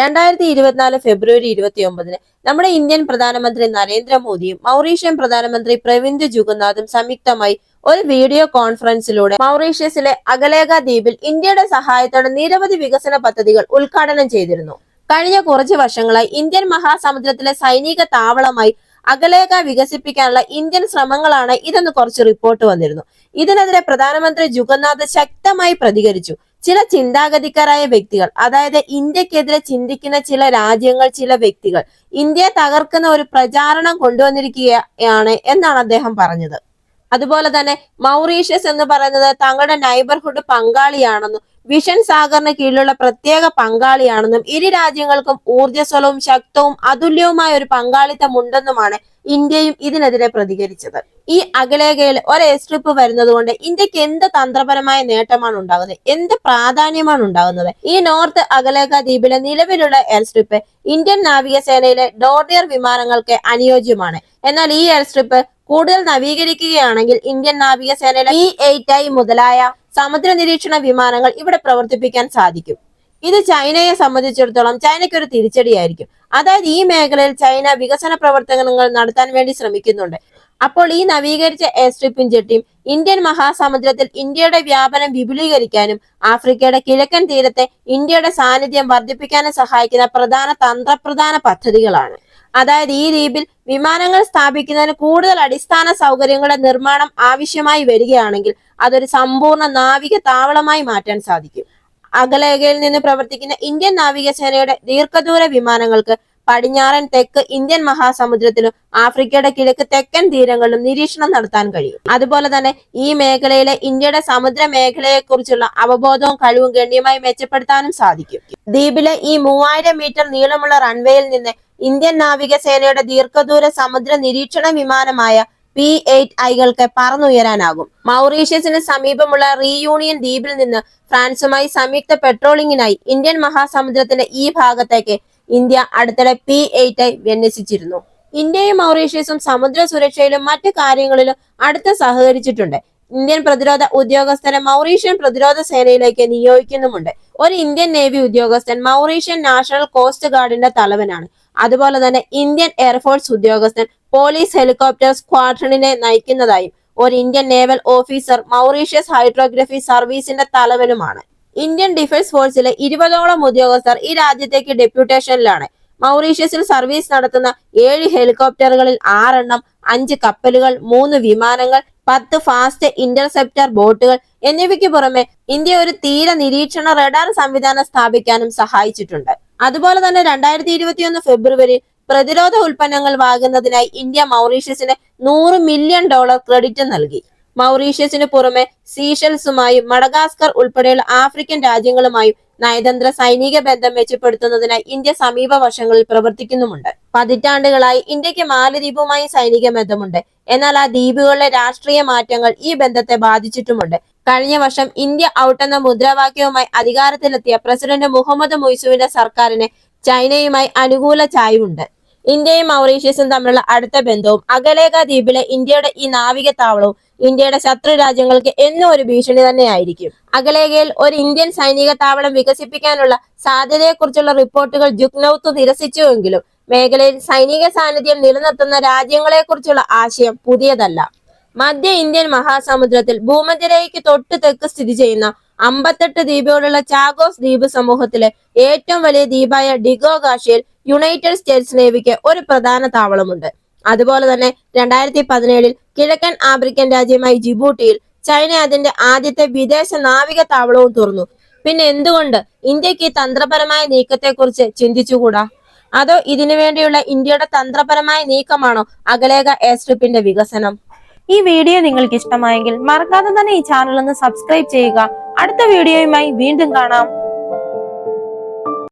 രണ്ടായിരത്തി ഇരുപത്തിനാല് ഫെബ്രുവരി ഇരുപത്തി ഒമ്പതിന് നമ്മുടെ ഇന്ത്യൻ പ്രധാനമന്ത്രി നരേന്ദ്രമോദിയും മൗറീഷ്യൻ പ്രധാനമന്ത്രി പ്രവിന്ദ് ജുഗന്നാഥും സംയുക്തമായി ഒരു വീഡിയോ കോൺഫറൻസിലൂടെ മൗറീഷ്യസിലെ അഗലേഖ ദ്വീപിൽ ഇന്ത്യയുടെ സഹായത്തോടെ നിരവധി വികസന പദ്ധതികൾ ഉദ്ഘാടനം ചെയ്തിരുന്നു. കഴിഞ്ഞ കുറച്ച് വർഷങ്ങളായി ഇന്ത്യൻ മഹാസമുദ്രത്തിലെ സൈനിക താവളമായി അഗലേഖ വികസിപ്പിക്കാനുള്ള ഇന്ത്യൻ ശ്രമങ്ങളാണ് ഇതെന്ന് കുറച്ച് റിപ്പോർട്ട് വന്നിരുന്നു. ഇതിനെതിരെ പ്രധാനമന്ത്രി ജുഗന്നാഥ് ശക്തമായി പ്രതികരിച്ചു. ചില ചിന്താഗതിക്കാരായ വ്യക്തികൾ അതായത് ഇന്ത്യക്കെതിരെ ചിന്തിക്കുന്ന ചില രാജ്യങ്ങൾ ചില വ്യക്തികൾ ഇന്ത്യയെ തകർക്കുന്ന ഒരു പ്രചാരണം കൊണ്ടുവന്നിരിക്കുകയാണ് എന്നാണ് അദ്ദേഹം പറഞ്ഞത്. അതുപോലെ തന്നെ മൗറീഷ്യസ് എന്ന് പറയുന്നത് തങ്ങളുടെ നൈബർഹുഡ് പങ്കാളിയാണെന്നും വിഷൻ സാഗറിന് കീഴിലുള്ള പ്രത്യേക പങ്കാളിയാണെന്നും ഇരു രാജ്യങ്ങൾക്കും ഊർജസ്വലവും ശക്തവും അതുല്യവുമായ ഒരു പങ്കാളിത്തം ഉണ്ടെന്നുമാണ് ഇന്ത്യയും ഇതിനെതിരെ പ്രതികരിച്ചത്. ഈ അഖിലേഖയിൽ ഒരു സ്ട്രിപ്പ് വരുന്നതുകൊണ്ട് ഇന്ത്യയ്ക്ക് എന്ത് തന്ത്രപരമായ നേട്ടമാണ് ഉണ്ടാകുന്നത്? എന്ത് പ്രാധാന്യമാണ് ഉണ്ടാകുന്നത്? ഈ നോർത്ത് അഖിലേഖ ദ്വീപിലെ നിലവിലുള്ള എയർ സ്ട്രിപ്പ് ഇന്ത്യൻ നാവികസേനയിലെ ഡോർണിയർ വിമാനങ്ങൾക്ക് അനുയോജ്യമാണ്. എന്നാൽ ഈ എയർ സ്ട്രിപ്പ് കൂടുതൽ നവീകരിക്കുകയാണെങ്കിൽ ഇന്ത്യൻ നാവികസേനയിലെ ഇ എയ്റ്റ് ഐ മുതലായ സമുദ്ര നിരീക്ഷണ വിമാനങ്ങൾ ഇവിടെ പ്രവർത്തിപ്പിക്കാൻ സാധിക്കും. ഇത് ചൈനയെ സംബന്ധിച്ചിടത്തോളം ചൈനയ്ക്ക് ഒരു തിരിച്ചടിയായിരിക്കും. അതായത് ഈ മേഖലയിൽ ചൈന വികസന പ്രവർത്തനങ്ങൾ നടത്താൻ വേണ്ടി ശ്രമിക്കുന്നുണ്ട്. അപ്പോൾ ഈ നവീകരിച്ച എയർ സ്ട്രിപ്പും ജെട്ടിയും ഇന്ത്യൻ മഹാസമുദ്രത്തിൽ ഇന്ത്യയുടെ വ്യാപനം വിപുലീകരിക്കാനും ആഫ്രിക്കയുടെ കിഴക്കൻ തീരത്തെ ഇന്ത്യയുടെ സാന്നിധ്യം വർദ്ധിപ്പിക്കാനും സഹായിക്കുന്ന പ്രധാന തന്ത്രപ്രധാന പദ്ധതികളാണ്. അതായത് ഈ ദ്വീപിൽ വിമാനങ്ങൾ സ്ഥാപിക്കുന്നതിന് കൂടുതൽ അടിസ്ഥാന സൗകര്യങ്ങളുടെ നിർമ്മാണം ആവശ്യമായി വരികയാണെങ്കിൽ അതൊരു സമ്പൂർണ നാവിക താവളമായി മാറ്റാൻ സാധിക്കും. അകലേഖയിൽ നിന്ന് പ്രവർത്തിക്കുന്ന ഇന്ത്യൻ നാവികസേനയുടെ ദീർഘദൂര വിമാനങ്ങൾക്ക് പടിഞ്ഞാറൻ തെക്ക് ഇന്ത്യൻ മഹാസമുദ്രത്തിലും ആഫ്രിക്കയുടെ കിഴക്ക് തെക്കൻ തീരങ്ങളിലും നിരീക്ഷണം നടത്താൻ കഴിയും. അതുപോലെ തന്നെ ഈ മേഖലയിലെ ഇന്ത്യയുടെ സമുദ്ര മേഖലയെക്കുറിച്ചുള്ള അവബോധവും കഴിവും ഗണ്യമായി മെച്ചപ്പെടുത്താനും സാധിക്കും. ദ്വീപിലെ ഈ മൂവായിരം മീറ്റർ നീളമുള്ള റൺവേയിൽ നിന്ന് ഇന്ത്യൻ നാവികസേനയുടെ ദീർഘദൂര സമുദ്ര നിരീക്ഷണ വിമാനമായ പി എയ്റ്റ് ഐകൾക്ക് പറന്നുയരാനാകും. മൗറീഷ്യസിന് സമീപമുള്ള റീയൂണിയൻ ദ്വീപിൽ നിന്ന് ഫ്രാൻസുമായി സംയുക്ത പെട്രോളിംഗിനായി ഇന്ത്യൻ മഹാസമുദ്രത്തിന്റെ ഈ ഭാഗത്തേക്ക് ഇന്ത്യ അടുത്തിടെ പി എയ്റ്റ് ഐ വിന്യസിച്ചിരുന്നു. ഇന്ത്യയും മൗറീഷ്യസും സമുദ്ര സുരക്ഷയിലും മറ്റു കാര്യങ്ങളിലും അടുത്ത് സഹകരിച്ചിട്ടുണ്ട്. ഇന്ത്യൻ പ്രതിരോധ ഉദ്യോഗസ്ഥരെ മൗറീഷ്യൻ പ്രതിരോധ സേനയിലേക്ക് നിയോഗിക്കുന്നുമുണ്ട്. ഒരു ഇന്ത്യൻ നേവി ഉദ്യോഗസ്ഥൻ മൗറീഷ്യൻ നാഷണൽ കോസ്റ്റ് ഗാർഡിന്റെ തലവനാണ്. അതുപോലെ തന്നെ ഇന്ത്യൻ എയർഫോഴ്സ് ഉദ്യോഗസ്ഥൻ പോലീസ് ഹെലികോപ്റ്റർ സ്ക്വാഡ്രണിനെ നയിക്കുന്നതായും ഒരു Indian naval officer Mauritius hydrography സർവീസിന്റെ തലവനുമാണ്. ഇന്ത്യൻ ഡിഫൻസ് ഫോഴ്സിലെ ഇരുപതോളം ഉദ്യോഗസ്ഥർ ഈ രാജ്യത്തേക്ക് ഡെപ്യൂട്ടേഷനിലാണ് മൗറീഷ്യസിൽ സർവീസ് നടത്തുന്ന ഏഴ് ഹെലികോപ്റ്ററുകളിൽ ആറെണ്ണം അഞ്ച് കപ്പലുകൾ മൂന്ന് വിമാനങ്ങൾ പത്ത് ഫാസ്റ്റ് ഇന്റർസെപ്റ്റർ ബോട്ടുകൾ എന്നിവയ്ക്ക് പുറമെ ഇന്ത്യ ഒരു തീര നിരീക്ഷണ റഡാർ സംവിധാനം സ്ഥാപിക്കാനും സഹായിച്ചിട്ടുണ്ട്. അതുപോലെ തന്നെ രണ്ടായിരത്തി ഇരുപത്തിയൊന്ന് ഫെബ്രുവരി പ്രതിരോധ ഉൽപ്പന്നങ്ങൾ വാങ്ങുന്നതിനായി ഇന്ത്യ മൗറീഷ്യസിന് നൂറ് മില്യൺ ഡോളർ ക്രെഡിറ്റ് നൽകി. മൗറീഷ്യസിന് പുറമെ സീഷൽസുമായും മഡഗാസ്കർ ഉൾപ്പെടെയുള്ള ആഫ്രിക്കൻ രാജ്യങ്ങളുമായും നയതന്ത്ര സൈനിക ബന്ധം മെച്ചപ്പെടുത്തുന്നതിനായി ഇന്ത്യ സമീപ വർഷങ്ങളിൽ പ്രവർത്തിക്കുന്നുമുണ്ട്. പതിറ്റാണ്ടുകളായി ഇന്ത്യയ്ക്ക് മാലദ്വീപുമായി സൈനിക ബന്ധമുണ്ട്. എന്നാൽ ആ ദ്വീപുകളിലെ രാഷ്ട്രീയ മാറ്റങ്ങൾ ഈ ബന്ധത്തെ ബാധിച്ചിട്ടുമുണ്ട്. കഴിഞ്ഞ വർഷം ഇന്ത്യ ഔട്ട് എന്ന മുദ്രാവാക്യവുമായി അധികാരത്തിലെത്തിയ പ്രസിഡന്റ് മുഹമ്മദ് മൊയ്സുവിന്റെ സർക്കാരിന് ചൈനയുമായി അനുകൂല ചായ്വുണ്ട്. ഇന്ത്യയും മൗറീഷ്യസും തമ്മിലുള്ള അടുത്ത ബന്ധവും അഗലേഖ ദ്വീപിലെ ഇന്ത്യയുടെ ഈ നാവിക താവളവും ഇന്ത്യയുടെ ശത്രു രാജ്യങ്ങൾക്ക് എന്നും ഒരു ഭീഷണി തന്നെയായിരിക്കും. അഗലേഖയിൽ ഒരു ഇന്ത്യൻ സൈനിക താവളം വികസിപ്പിക്കാനുള്ള സാധ്യതയെക്കുറിച്ചുള്ള റിപ്പോർട്ടുകൾ ജുഗ്നൌത്ത് നിരസിച്ചുവെങ്കിലും മേഖലയിൽ സൈനിക സാന്നിധ്യം നിലനിർത്തുന്ന രാജ്യങ്ങളെക്കുറിച്ചുള്ള ആശയം പുതിയതല്ല. മധ്യ ഇന്ത്യൻ മഹാസമുദ്രത്തിൽ ഭൂമധ്യരേഖയ്ക്ക് തൊട്ട് തെക്ക് സ്ഥിതി ചെയ്യുന്ന അമ്പത്തെട്ട് ദ്വീപുകളുള്ള ചാഗോസ് ദ്വീപ് സമൂഹത്തിലെ ഏറ്റവും വലിയ ദ്വീപായ ഡിഗോ ഗാഷയിൽ യുണൈറ്റഡ് സ്റ്റേറ്റ്സ് നേവിക്ക് ഒരു പ്രധാന താവളമുണ്ട്. അതുപോലെ തന്നെ രണ്ടായിരത്തി പതിനേഴിൽ കിഴക്കൻ ആഫ്രിക്കൻ രാജ്യമായ ജിബൂട്ടിയിൽ ചൈന അതിന്റെ ആദ്യത്തെ വിദേശ നാവിക താവളവും തുറന്നു. പിന്നെ എന്തുകൊണ്ട് ഇന്ത്യയ്ക്ക് ഈ തന്ത്രപരമായ നീക്കത്തെക്കുറിച്ച് ചിന്തിച്ചുകൂടാ? അതോ ഇതിനു വേണ്ടിയുള്ള ഇന്ത്യയുടെ തന്ത്രപരമായ നീക്കമാണോ അകലേഖ എയർ സ്ട്രിപ്പിന്റെ വികസനം? ഈ വീഡിയോ നിങ്ങൾക്ക് ഇഷ്ടമായെങ്കിൽ മറക്കാതെ തന്നെ ഈ ചാനൽ ഒന്ന് സബ്സ്ക്രൈബ് ചെയ്യുക. അടുത്ത വീഡിയോയുമായി വീണ്ടും കാണാം.